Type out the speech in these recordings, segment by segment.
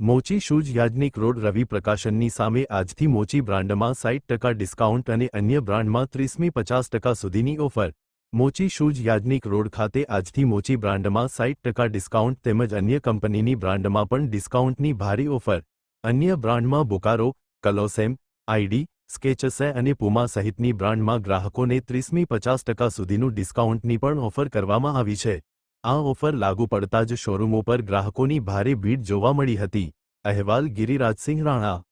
મોચી shoes Yagnik road Ravi પ્રકાશનની સામે આજથી મોચી બ્રાન્ડમાં સાઈઠ ટકા ડિસ્કાઉન્ટ અને અન્ય બ્રાન્ડમાં ત્રીસમી પચાસ ટકા સુધીની offer. Mochi shoes Yagnik road ખાતે આજથી મોચી બ્રાન્ડમાં સાઈઠ ટકા ડિસ્કાઉન્ટ તેમજ અન્ય કંપનીની બ્રાન્ડમાં પણ ડિસ્કાઉન્ટની ભારે ઓફર. અન્ય બ્રાન્ડમાં બોકારો, કલોસેમ, આઈડી, સ્કેચસે અને પુમા સહિતની બ્રાન્ડમાં ગ્રાહકોને ત્રીસમી પચાસ ટકા સુધીનું ડિસ્કાઉન્ટની પણ ઓફર કરવામાં આવી છે. આ ઓફર લાગુ પડતા જ શોરૂમો પર ગ્રાહકોની ભારે ભીડ જોવા મળી હતી. અહેવાલ ગિરિરાજસિંહ રાણા.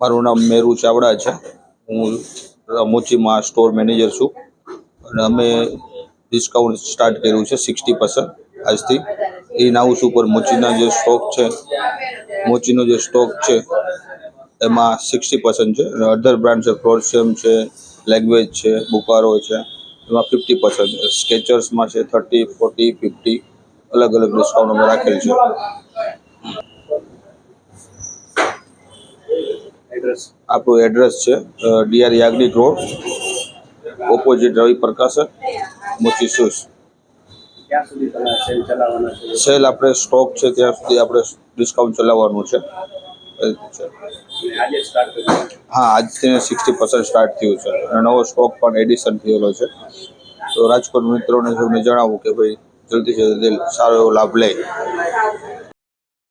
મારું નામ મેરુ ચાવડા છે. હું રમોચીમાં સ્ટોર મેનેજર છું. અને અમે ડિસ્કાઉન્ટ સ્ટાર્ટ કર્યું છે સિક્સટી પર્સન્ટ આજથી. ઇન હાઉસ ઉપર મોચીના જે સ્ટોક છે, મોચીનો જે સ્ટોક છે, એમાં સિક્સટી પર્સન્ટ છે. અને અધર બ્રાન્ડ છે ક્રોશિયમ છે લેંગ્વેજ છે બુકારો છે, એમાં ફિફ્ટી પર્સન્ટ છે સ્કેચર્સમાં છે થર્ટી ફોર્ટી ફિફ્ટી અલગ અલગ ડિસ્કાઉન્ટ અમે રાખેલ છે. આપણું એડ્રેસ છે DR Yagnik road opposite Ravi Prakashak, Mochi shoes cell ચલાવવાના છો? સેલ આપણે સ્ટોક છે ત્યાં સુધી આપણે ડિસ્કાઉન્ટ ચલાવવાનું છે. હા આજથી સિક્સટી પર્સન્ટ સ્ટાર્ટ થયું છે. અને નવો સ્ટોક પણ એડિશન થયેલો છે. તો રાજકોટ મિત્રોને સૌને જણાવું કે ભાઈ જલ્દી જલ્દી સારો એવો લાભ લે.